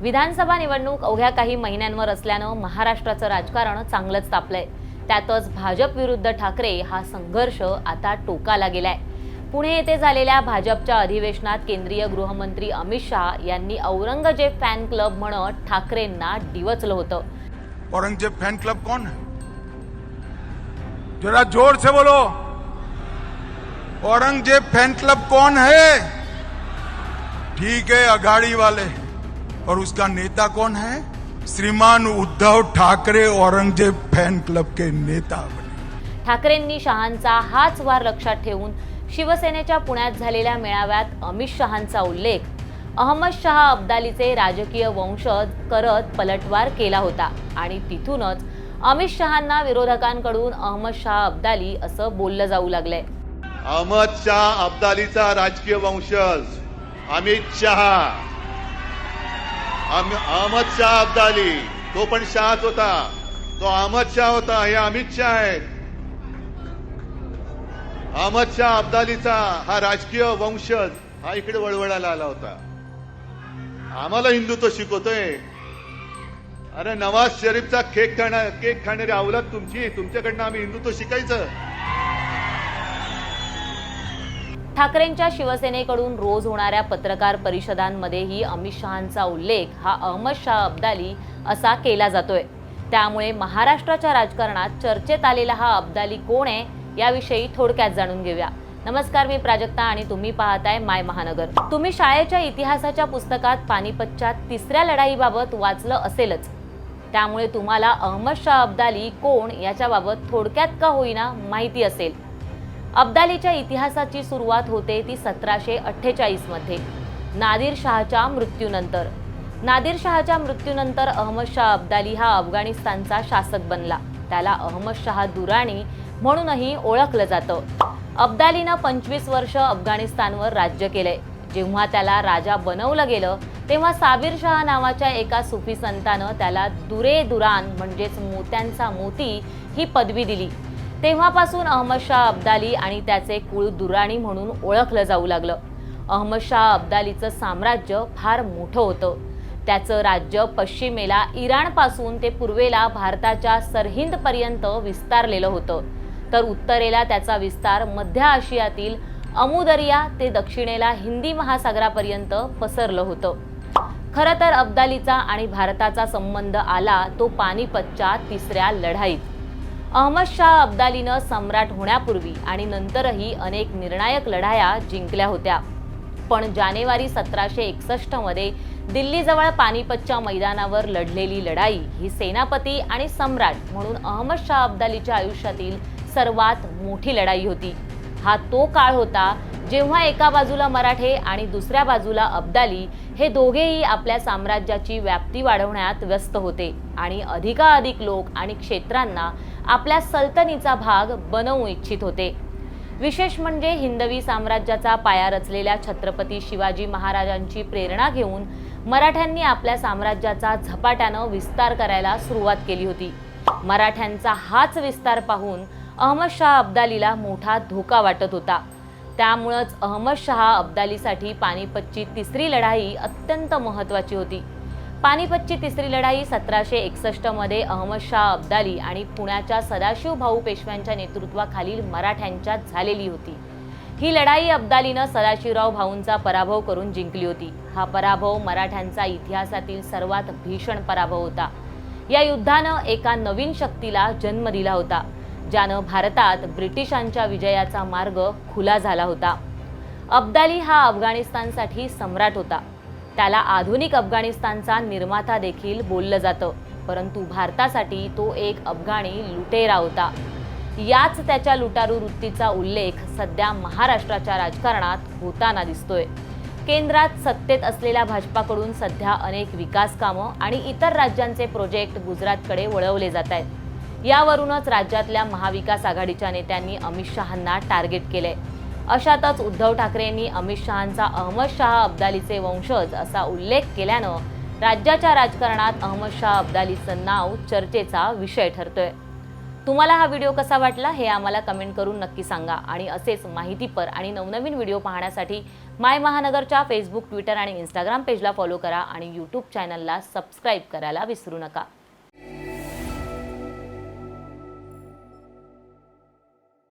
विधानसभा निवडणूक अवघ्या काही महिन्यांवर असल्यानं महाराष्ट्राचं राजकारण चांगलंच तापलंय. त्यातच भाजप विरुद्ध ठाकरे हा संघर्ष आता टोकाला गेलाय. पुणे येथे झालेल्या भाजपच्या अधिवेशनात केंद्रीय गृहमंत्री अमित शहा यांनी औरंगजेब फॅन क्लब म्हणत ठाकरेंना डिवचलं होतं. औरंगजेब फॅन क्लब कोण जरा जोर से बोलो. औरंगजेब फैन क्लब कौन है ठीक है अघाड़ी वाले और उसका नेता कौन है? श्रीमान उद्धव ठाकरे औरंगजेब फैन क्लब के नेता बने। ठाकरेंनी शहांचा हाच वार लक्षात ठेवून शिवसेनेच्या पुण्यात झालेल्या मेळाव्यात अमित शहांचा उल्लेख. अहमद शहा अब्दालीचे राजकीय वंशज करत पलटवार केला होता आणि तिथूनच अमित शहांना विरोधकांकडून अहमद शहा अब्दाली असं बोललं जाऊ लागलंय. अहमद शाह अब्दालीचा राजकीय वंशज अमित शहा. अहमद शाह अब्दाली. तो पण शहाच होता. तो अहमद शाह होता हे अमित शाह आहेत. अहमद शाह अब्दालीचा हा राजकीय वंशज हा इकडे वळवळायला आला होता. आम्हाला हिंदुत्व शिकवतोय. अरे नवाज शरीफचा केक खाणार केक खाणारी आवलात तुमची. तुमच्याकडनं आम्ही हिंदुत्व शिकायचं. ठाकरेंच्या शिवसेनेकडून रोज होणाऱ्या पत्रकार परिषदांमध्येही अमित शहांचा उल्लेख हा अहमद शाह अब्दाली असा केला जातोय. त्यामुळे महाराष्ट्राच्या राजकारणात चर्चेत आलेला हा अब्दाली कोण आहे याविषयी थोडक्यात जाणून घेऊया. नमस्कार मी प्राजक्ता आणि तुम्ही पाहताय माय महानगर. तुम्ही शाळेच्या इतिहासाच्या पुस्तकात पानिपतच्या तिसऱ्या लढाईबाबत वाचलं असेलच. त्यामुळे तुम्हाला अहमद शाह अब्दाली कोण याच्याबाबत थोडक्यात का होईना माहिती असेल? अब्दालीच्या इतिहासाची सुरुवात होते ती सतराशे अठ्ठेचाळीसमध्ये नादिर शहाच्या मृत्यूनंतर. नादिर शहाच्या मृत्यूनंतर अहमद शाह अब्दाली हा अफगाणिस्तानचा शासक बनला. त्याला अहमद शाह दुराणी म्हणूनही ओळखलं जातं. अब्दालीनं पंचवीस वर्ष अफगाणिस्तानवर राज्य केलंय. जेव्हा त्याला राजा बनवलं गेलं तेव्हा साबीरशहा नावाच्या एका सुफी संतानं त्याला दुरे दुरान म्हणजेच मोत्यांचा मोती ही पदवी दिली. तेव्हापासून अहमद शाह अब्दाली आणि त्याचे कुळ दुराणी म्हणून ओळखलं जाऊ लागलं. अहमद शाह अब्दालीचं साम्राज्य फार मोठं होतं. त्याचं राज्य पश्चिमेला इराणपासून ते पूर्वेला भारताच्या सरहिंदपर्यंत विस्तारलेलं होतं. तर उत्तरेला त्याचा विस्तार मध्य आशियातील अमुदरिया ते दक्षिणेला हिंदी महासागरापर्यंत पसरलं होतं. खरं तर अब्दालीचा आणि भारताचा संबंध आला तो पानिपतच्या तिसऱ्या लढाईत. अहमद शाह अब्दालीनं सम्राट होण्यापूर्वी आणि नंतरही अनेक निर्णायक लढाया जिंकल्या होत्या. पण जानेवारी सतराशे एकसष्टमध्ये दिल्लीजवळ पानिपतच्या मैदानावर लढलेली लढाई ही सेनापती आणि सम्राट म्हणून अहमद शाह अब्दालीच्या आयुष्यातील सर्वात मोठी लढाई होती. हा तो काळ होता जेव्हा एका बाजूला मराठे आणि दुसऱ्या बाजूला अब्दाली हे दोघेही आपल्या साम्राज्याची व्याप्ती वाढवण्यात व्यस्त होते आणि अधिकाधिक लोक आणि क्षेत्रांना आपल्या सल्तनीचा भाग बनवू इच्छित होते. विशेष म्हणजे हिंदवी साम्राज्याचा पाया रचलेल्या छत्रपती शिवाजी महाराजांची प्रेरणा घेऊन मराठ्यांनी आपल्या साम्राज्याचा झपाट्यानं विस्तार करायला सुरुवात केली होती. मराठ्यांचा हाच विस्तार पाहून अहमदशहा अब्दालीला मोठा धोका वाटत होता. त्यामुळंच अहमदशहा अब्दालीसाठी पानिपतची तिसरी लढाई अत्यंत महत्त्वाची होती. पानिपतची तिसरी लढाई सतराशे एकसष्टमध्ये अहमदशाह अब्दाली आणि पुण्याच्या सदाशिव भाऊ पेशव्यांच्या नेतृत्वाखालील मराठ्यांच्यात झालेली होती. ही लढाई अब्दालीनं सदाशिवराव भाऊंचा पराभव करून जिंकली होती. हा पराभव मराठ्यांचा इतिहासातील सर्वात भीषण पराभव होता. या युद्धानं एका नवीन शक्तीला जन्म दिला होता ज्यानं भारतात ब्रिटिशांच्या विजयाचा मार्ग खुला झाला होता. अब्दाली हा अफगाणिस्तानसाठी सम्राट होता. त्याला आधुनिक अफगाणिस्तानचा निर्माता देखील बोललं जातं. परंतु भारतासाठी तो एक अफगाणी लुटेरा होता. याच त्याच्या लुटारू वृत्तीचा उल्लेख सध्या महाराष्ट्राच्या राजकारणात होताना दिसतोय. केंद्रात सत्तेत असलेल्या भाजपाकडून सध्या अनेक विकास कामं आणि इतर राज्यांचे प्रोजेक्ट गुजरातकडे वळवले जात आहेत. यावरूनच राज्यातल्या महाविकास आघाडीच्या नेत्यांनी अमित शहांना टार्गेट केलंय. अशातच उद्धव ठाकरेंनी अमित शहांचा अहमद शाह अब्दालीचे वंशज असा उल्लेख केल्यानं राज्याच्या राजकारणात अहमद शाह अब्दालीचं नाव चर्चेचा विषय ठरतोय. तुम्हाला हा व्हिडिओ कसा वाटला हे आम्हाला कमेंट करून नक्की सांगा आणि असेच माहितीपर आणि नवनवीन व्हिडिओ पाहण्यासाठी माय महानगरच्या फेसबुक ट्विटर आणि इंस्टाग्राम पेजला फॉलो करा आणि यूट्यूब चॅनलला सबस्क्राईब करायला विसरू नका.